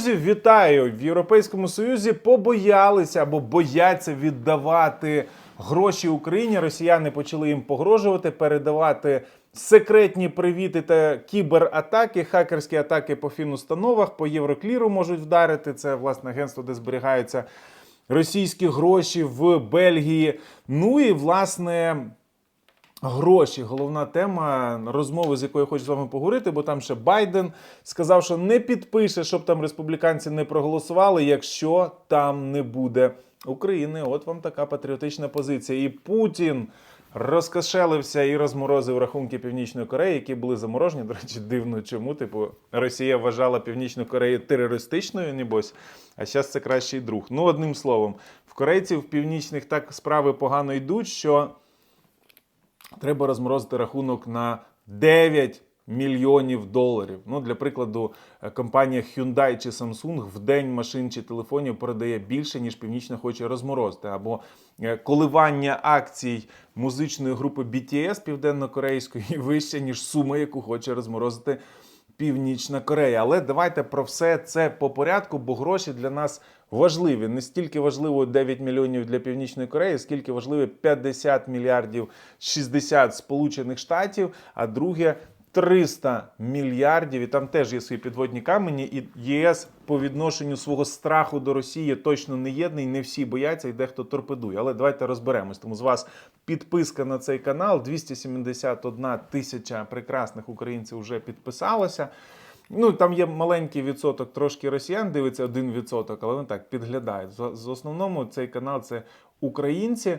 Друзі, вітаю в Європейському Союзі. Побоялися або бояться віддавати гроші Україні. Росіяни почали їм погрожувати, передавати секретні привіти та кібератаки, хакерські атаки по фінустановах, по Єврокліру можуть вдарити. Це власне агентство, де зберігаються російські гроші в Бельгії. Ну і власне. Гроші, головна тема розмови, з якою я хочу з вами поговорити, бо там ще Байден сказав, що не підпише, щоб там республіканці не проголосували, якщо там не буде України. От вам така патріотична позиція. І Путін розкошелився і розморозив рахунки Північної Кореї, які були заморожені. До речі, дивно чому. Типу, Росія вважала Північну Корею терористичною, небось, а зараз це кращий друг. Ну, одним словом, в корейців північних так справи погано йдуть, що треба розморозити рахунок на 9 мільйонів доларів. Ну, для прикладу, е, компанія Hyundai чи Samsung в день машин чи телефонів передає більше, ніж Північна хоче розморозити. Або е, коливання акцій музичної групи BTS південно-корейської вище, ніж сума, яку хоче розморозити Північна Корея. Але давайте про все це по порядку, бо гроші для нас важливі. Не стільки важливо 9 мільйонів для Північної Кореї, скільки важливі 50 мільярдів 60 Сполучених Штатів, а друге 300 мільярдів. І там теж є свої підводні камені. І ЄС по відношенню свого страху до Росії точно не єдний. Не всі бояться і дехто торпедує. Але давайте розберемось. Тому з вас підписка на цей канал. 271 тисяча прекрасних українців вже підписалося. Ну, там є маленький відсоток, трошки росіян дивиться один відсоток, але вони так підглядають. З основному цей канал це українці.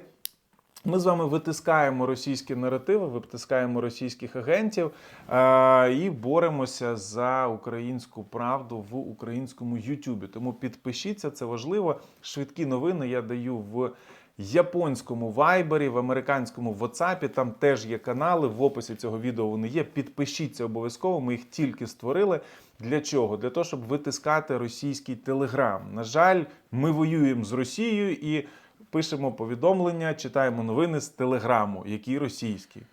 Ми з вами витискаємо російські наративи, витискаємо російських агентів е- і боремося за українську правду в українському Ютубі. Тому підпишіться, це важливо. Швидкі новини я даю в японському вайбері, в американському WhatsApp. Там теж є канали. В описі цього відео вони є. Підпишіться обов'язково. Ми їх тільки створили. Для чого? Для того, щоб витискати російський телеграм. На жаль, ми воюємо з Росією і пишемо повідомлення, читаємо новини з телеграму, який російський.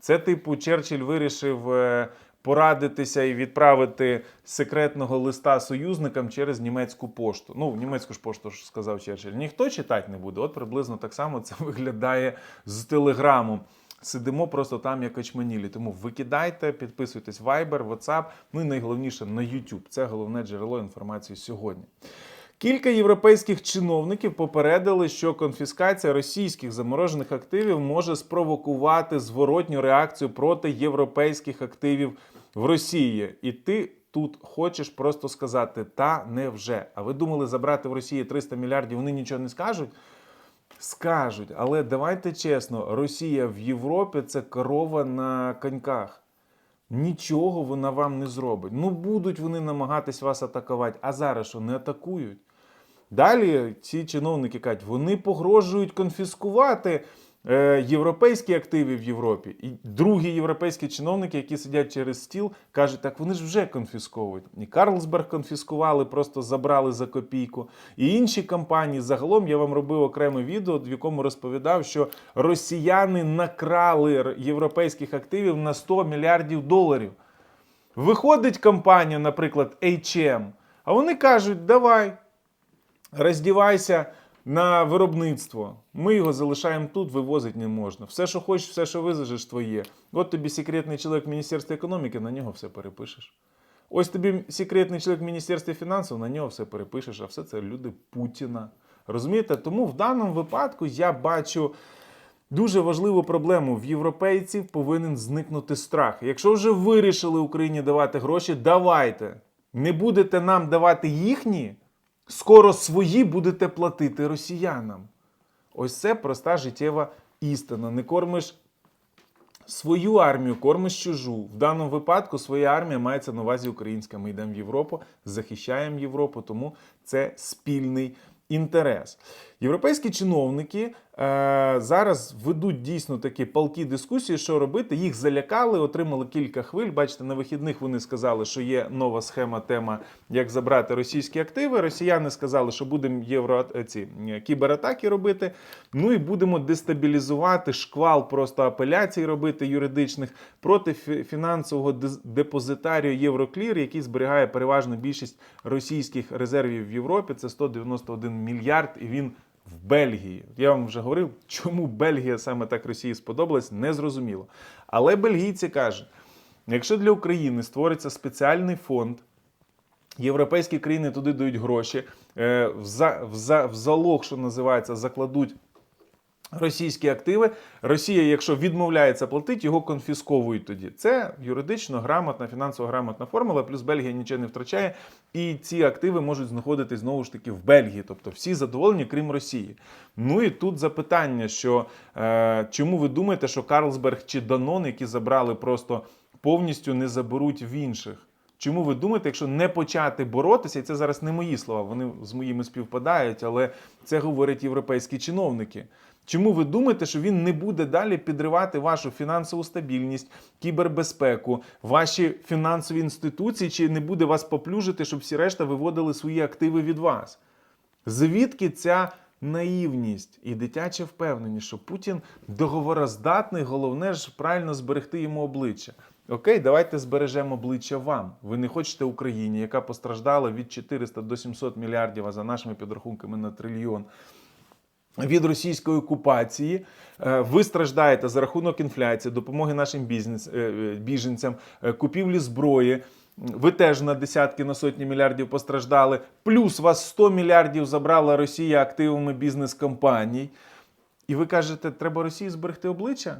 Це, типу, Черчилль вирішив е, порадитися і відправити секретного листа союзникам через німецьку пошту. Ну, німецьку ж пошту ж сказав Черчилль. Ніхто читати не буде. От приблизно так само це виглядає з телеграму. Сидимо просто там, як очманілі. Тому викидайте, підписуйтесь в Viber, WhatsApp, ну і найголовніше на YouTube. Це головне джерело інформації сьогодні. Кілька європейських чиновників попередили, що конфіскація російських заморожених активів може спровокувати зворотню реакцію проти європейських активів в Росії. І ти тут хочеш просто сказати та невже. А ви думали забрати в Росії 300 мільярдів? Вони нічого не скажуть? Скажуть, але давайте чесно, Росія в Європі це корова на коньках. Нічого вона вам не зробить. Ну, будуть вони намагатись вас атакувати, а зараз що не атакують. Далі ці чиновники кажуть, вони погрожують конфіскувати е, європейські активи в Європі. І другі європейські чиновники, які сидять через стіл, кажуть, так вони ж вже конфісковують. І Карлсберг конфіскували, просто забрали за копійку. І інші компанії. Загалом я вам робив окреме відео, в якому розповідав, що росіяни накрали європейських активів на 100 мільярдів доларів. Виходить компанія, наприклад, H&M, а вони кажуть, давай роздівайся на виробництво. Ми його залишаємо тут, вивозити не можна. Все, що хочеш, все, що визажеш, твоє. От тобі секретний чоловік в Міністерстві економіки, на нього все перепишеш. Ось тобі секретний чоловік в Міністерстві фінансів, на нього все перепишеш, а все це люди Путіна. Розумієте? Тому в даному випадку я бачу. Дуже важливу проблему в європейців повинен зникнути страх. Якщо вже вирішили Україні давати гроші, давайте. Не будете нам давати їхні, скоро свої будете платити росіянам. Ось це проста життєва істина. Не кормиш свою армію, кормиш чужу. В даному випадку своя армія мається на увазі українська. Ми йдемо в Європу, захищаємо Європу, тому це спільний інтерес. Європейські чиновники е, зараз ведуть дійсно такі палкі дискусії, що робити. Їх залякали, отримали кілька хвиль. Бачите, на вихідних вони сказали, що є нова схема, тема, як забрати російські активи. Росіяни сказали, що будемо євро е, ці е, кібератаки робити. Ну і будемо дестабілізувати шквал просто апеляцій робити юридичних проти фі- фінансового депозитарію Євроклір, який зберігає переважно більшість російських резервів в Європі. Це 191 мільярд, і він в Бельгії. Я вам вже говорив, чому Бельгія саме так Росії сподобалась, незрозуміло. Але бельгійці кажуть, якщо для України створиться спеціальний фонд. Європейські країни туди дають гроші, е, в залог, що називається, закладуть російські активи. Росія, якщо відмовляється платити, його конфісковують тоді. Це юридично грамотна, фінансово грамотна формула, плюс Бельгія нічого не втрачає, і ці активи можуть знаходитись знову ж таки в Бельгії. Тобто всі задоволені, крім Росії. Ну і тут запитання, що е, чому ви думаєте, що Карлсберг чи Данон, які забрали просто повністю не заберуть в інших? Чому ви думаєте, якщо не почати боротися, і це зараз не мої слова, вони з моїми співпадають, але це говорять європейські чиновники. Чому ви думаєте, що він не буде далі підривати вашу фінансову стабільність, кібербезпеку, ваші фінансові інституції, чи не буде вас поплюжити, щоб всі решта виводили свої активи від вас? Звідки ця наївність і дитяча впевненість, що Путін договороздатний, головне ж правильно зберегти йому обличчя. Окей, давайте збережемо обличчя вам. Ви не хочете Україні, яка постраждала від 400 до 700 мільярдів, а за нашими підрахунками на трильйон. Від російської окупації Е, ви страждаєте за рахунок інфляції, допомоги нашим бізнес, е, е, біженцям, купівлі зброї. Ви теж на десятки на сотні мільярдів постраждали. Плюс вас 100 мільярдів забрала Росія активами бізнес-компаній. І ви кажете, треба Росії зберегти обличчя?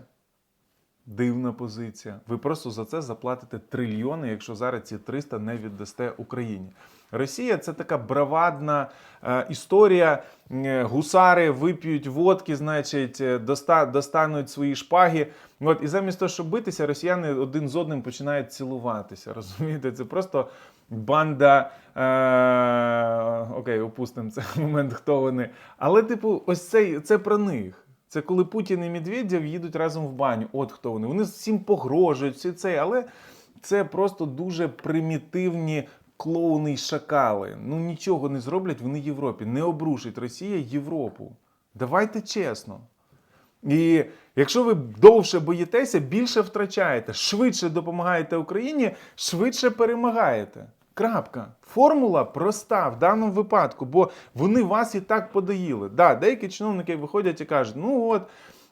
Дивна позиція. Ви просто за це заплатите трильйони, якщо зараз ці 300 не віддасте Україні. Росія це така бравадна е, історія. Е, Гусари вип'ють водки, значить, е, доста, достануть свої шпаги. От, і замість того, щоб битися, росіяни один з одним починають цілуватися. Розумієте, це просто банда. Е, окей, опустимо цей момент, хто вони. Але, типу, ось це, це про них. Це коли Путін і Медведєв їдуть разом в баню. От хто вони. Вони всім погрожують, всі це, але це просто дуже примітивні клоуни й шакали. Ну нічого не зроблять вони Європі. Не обрушить Росія Європу. Давайте чесно. І якщо ви довше боїтеся, більше втрачаєте, швидше допомагаєте Україні, швидше перемагаєте. Крапка. Формула проста в даному випадку, бо вони вас і так подаїли. Да, деякі чиновники виходять і кажуть, ну от.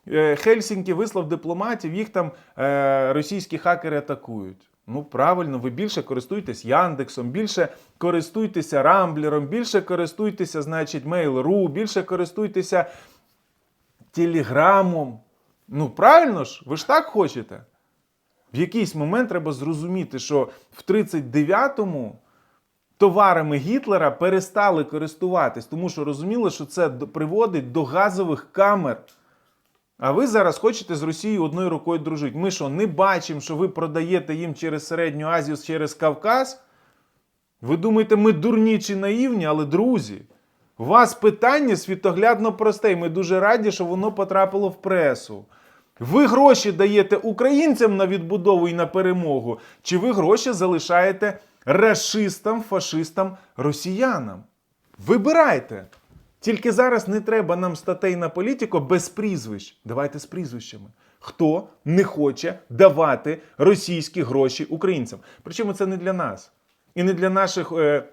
е, Хельсінкі вислав дипломатів, їх там е, російські хакери атакують. Ну правильно, ви більше користуєтесь Яндексом, більше користуйтеся Рамблером, більше користуйтеся, значить, Mail.ru, більше користуйтеся Телеграмом. Ну правильно ж, ви ж так хочете. В якийсь момент треба зрозуміти, що в 39-му товарами Гітлера перестали користуватись, тому що розуміли, що це приводить до газових камер. А ви зараз хочете з Росією одною рукою дружити. Ми що, не бачимо, що ви продаєте їм через Середню Азію, через Кавказ? Ви думаєте, ми дурні чи наївні, але друзі, у вас питання світоглядно просте, і ми дуже раді, що воно потрапило в пресу. Ви гроші даєте українцям на відбудову і на перемогу, чи ви гроші залишаєте расистам, фашистам, росіянам? Вибирайте. Тільки зараз не треба нам статей на політику без прізвищ. Давайте з прізвищами. Хто не хоче давати російські гроші українцям? Причому це не для нас і не для наших е,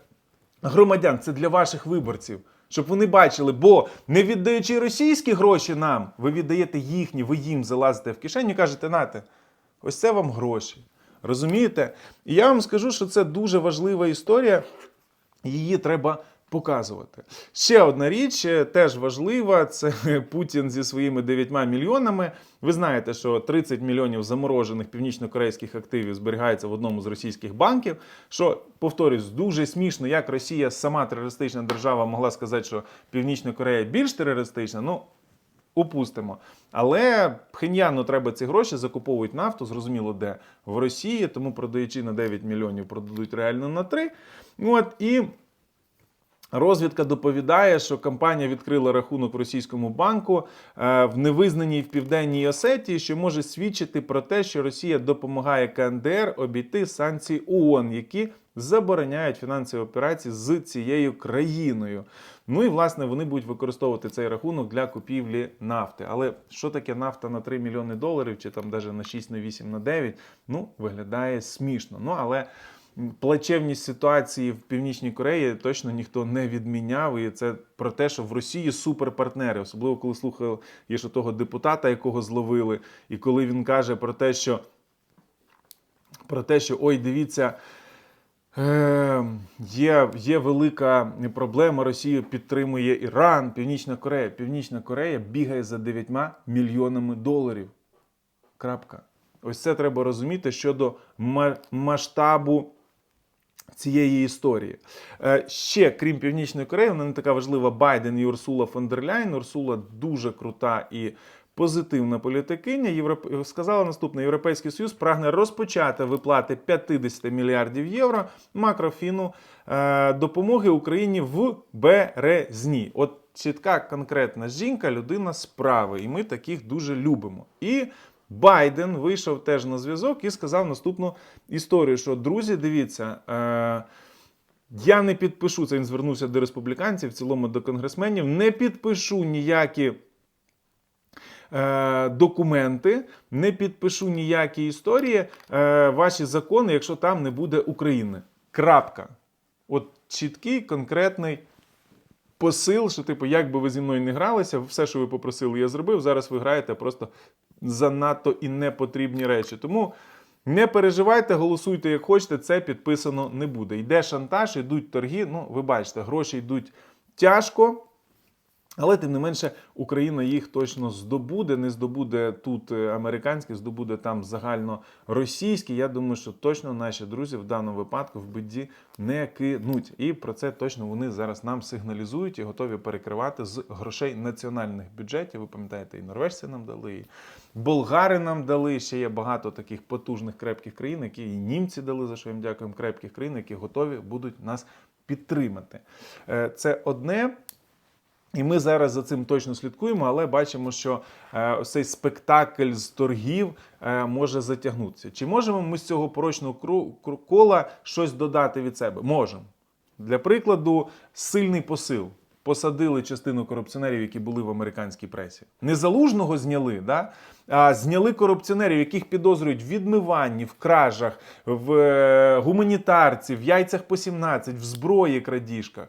громадян, це для ваших виборців. Щоб вони бачили, бо не віддаючи російські гроші нам, ви віддаєте їхні, ви їм залазите в кишеню і кажете, нате, ось це вам гроші. Розумієте? І я вам скажу, що це дуже важлива історія, її треба показувати. Ще одна річ, е, теж важлива, це Путін зі своїми 9 мільйонами. Ви знаєте, що 30 мільйонів заморожених північно-корейських активів зберігається в одному з російських банків. Що, повторюсь, дуже смішно, як Росія сама терористична держава могла сказати, що Північна Корея більш терористична. Ну, Упустимо. Але Пхеньяну треба ці гроші, закуповують нафту, зрозуміло, де в Росії, тому продаючи на 9 мільйонів, продадуть реально на 3. От, і Розвідка доповідає, що компанія відкрила рахунок в російському банку е, в невизнаній в південній Осетії, що може свідчити про те, що Росія допомагає КНДР обійти санкції ООН, які забороняють фінансові операції з цією країною. Ну і власне вони будуть використовувати цей рахунок для купівлі нафти. Але що таке нафта на 3 мільйони доларів, чи там навіть на 6, на 8, на 9, ну виглядає смішно. Ну але плачевність ситуації в Північній Кореї точно ніхто не відміняв. І це про те, що в Росії суперпартнери, особливо коли слухав є того депутата, якого зловили, і коли він каже про те, що про те, що ой, дивіться. Е, є, є велика проблема. Росію підтримує Іран, Північна Корея. Північна Корея бігає за 9 мільйонами доларів. Крапка. Ось це треба розуміти щодо масштабу цієї історії. Е, ще, крім Північної Кореї, вона не така важлива Байден і Урсула фон дер Ляйн. Урсула дуже крута і позитивна політикиня. Європ... Сказала наступне: Європейський Союз прагне розпочати виплати 50 мільярдів євро макрофіну е, допомоги Україні в березні. От чітка конкретна жінка, людина справи, і ми таких дуже любимо. І Байден вийшов теж на зв'язок і сказав наступну історію: що друзі, дивіться. Е, я не підпишу це. Він звернувся до республіканців, в цілому до конгресменів. Не підпишу ніякі е, документи, не підпишу ніякі історії, е, ваші закони, якщо там не буде України. Крапка. От чіткий, конкретний посил, що, типу, як би ви зі мною не гралися, все, що ви попросили, я зробив. Зараз ви граєте просто занадто і непотрібні речі. Тому не переживайте, голосуйте як хочете, це підписано не буде. Йде шантаж, йдуть торги. Ну, ви бачите, гроші йдуть тяжко. Але тим не менше Україна їх точно здобуде, не здобуде тут е, американські, здобуде там загально російські. Я думаю, що точно наші друзі в даному випадку в біді не кинуть. І про це точно вони зараз нам сигналізують і готові перекривати з грошей національних бюджетів. Ви пам'ятаєте, і норвежці нам дали, і болгари нам дали. Ще є багато таких потужних крепких країн, які і німці дали, за що їм дякуємо, крепких країн, які готові будуть нас підтримати. Е, Це одне. І ми зараз за цим точно слідкуємо, але бачимо, що е, ось цей спектакль з торгів е, може затягнутися. Чи можемо ми з цього порочного кола щось додати від себе? Можемо. Для прикладу, сильний посил. Посадили частину корупціонерів, які були в американській пресі. Не залужного зняли, да? а зняли корупціонерів, яких підозрюють в відмиванні, в кражах, в е, гуманітарці, в яйцях по 17, в зброї крадіжках.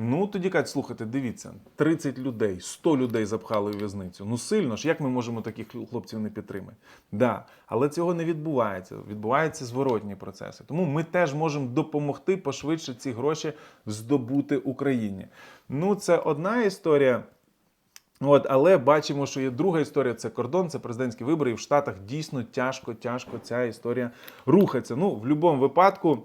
Ну, тоді кажуть, слухайте, дивіться, 30 людей, 100 людей запхали у в'язницю. Ну сильно ж, як ми можемо таких хлопців не підтримати? Да, але цього не відбувається. Відбуваються зворотні процеси. Тому ми теж можемо допомогти пошвидше ці гроші здобути Україні. Ну, це одна історія. От, але бачимо, що є друга історія це кордон, це президентські вибори. І в Штатах дійсно тяжко, тяжко ця історія рухається. Ну, в будь-якому випадку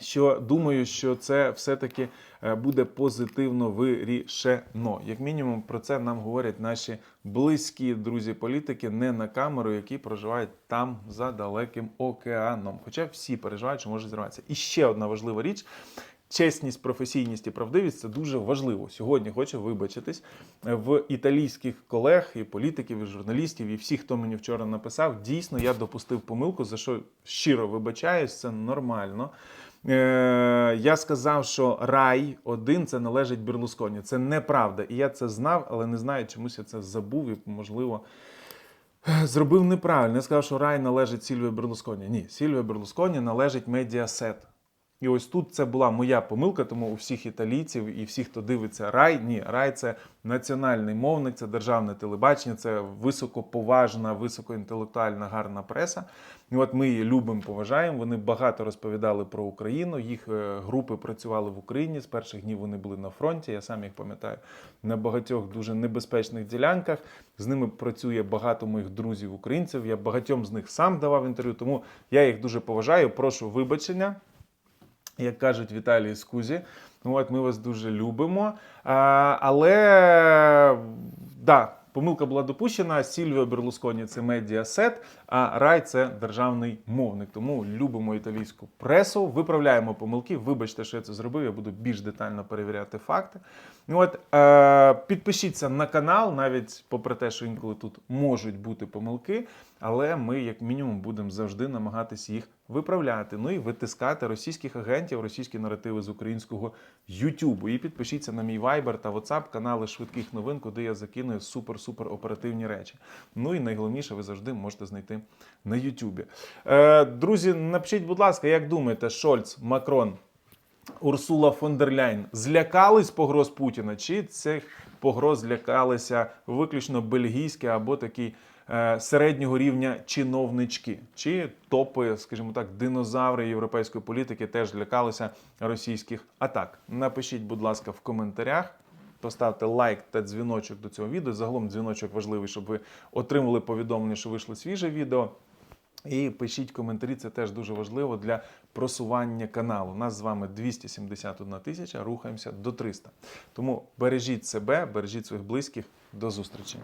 що думаю, що це все-таки е, буде позитивно вирішено. Як мінімум, про це нам говорять наші близькі друзі-політики, не на камеру, які проживають там за далеким океаном. Хоча всі переживають, що може зірватися. І ще одна важлива річ. Чесність, професійність і правдивість це дуже важливо. Сьогодні хочу вибачитись в італійських колег і політиків, і журналістів, і всіх, хто мені вчора написав. Дійсно, я допустив помилку, за що щиро вибачаюсь, це нормально. Е, я сказав, що рай один це належить Берлусконі. Це неправда. І я це знав, але не знаю, чомусь я це забув і, можливо, зробив неправильно. Я сказав, що рай належить Сільвію Берлусконі. Ні, Сільвію Берлусконі належить Медіасет. І ось тут це була моя помилка, тому у всіх італійців і всіх, хто дивиться рай, ні, рай це національний мовник, це державне телебачення, це високоповажна, високоінтелектуальна, гарна преса. І от ми її любимо, поважаємо. Вони багато розповідали про Україну. Їх е, групи працювали в Україні. З перших днів вони були на фронті. Я сам їх пам'ятаю на багатьох дуже небезпечних ділянках. З ними працює багато моїх друзів українців. Я багатьом з них сам давав інтерв'ю, тому я їх дуже поважаю. Прошу вибачення як кажуть Віталій Скузі. Ну, От ми вас дуже любимо. А, але да, помилка була допущена. Сільвіо Берлусконі це медіасет, а Рай це державний мовник. Тому любимо італійську пресу, виправляємо помилки. Вибачте, що я це зробив. Я буду більш детально перевіряти факти. Ну От е, підпишіться на канал, навіть попри те, що інколи тут можуть бути помилки, але ми, як мінімум, будемо завжди намагатися їх виправляти. Ну і витискати російських агентів, російські наративи з українського Ютубу. І підпишіться на мій Viber та WhatsApp канали швидких новин, куди я закину супер-супер оперативні речі. Ну і найголовніше, ви завжди можете знайти на Ютубі. Е, друзі, напишіть, будь ласка, як думаєте, Шольц, Макрон, Урсула фон дер Ляйн злякались погроз Путіна, чи цих погроз злякалися виключно бельгійські або такі е, середнього рівня чиновнички, чи топи, скажімо так, динозаври європейської політики теж злякалися російських атак? Напишіть, будь ласка, в коментарях. Поставте лайк та дзвіночок до цього відео. Загалом дзвіночок важливий, щоб ви отримали повідомлення, що вийшло свіже відео. І пишіть коментарі, це теж дуже важливо для просування каналу. Нас з вами 271 тисяча, рухаємося до 300. Тому бережіть себе, бережіть своїх близьких. До зустрічі.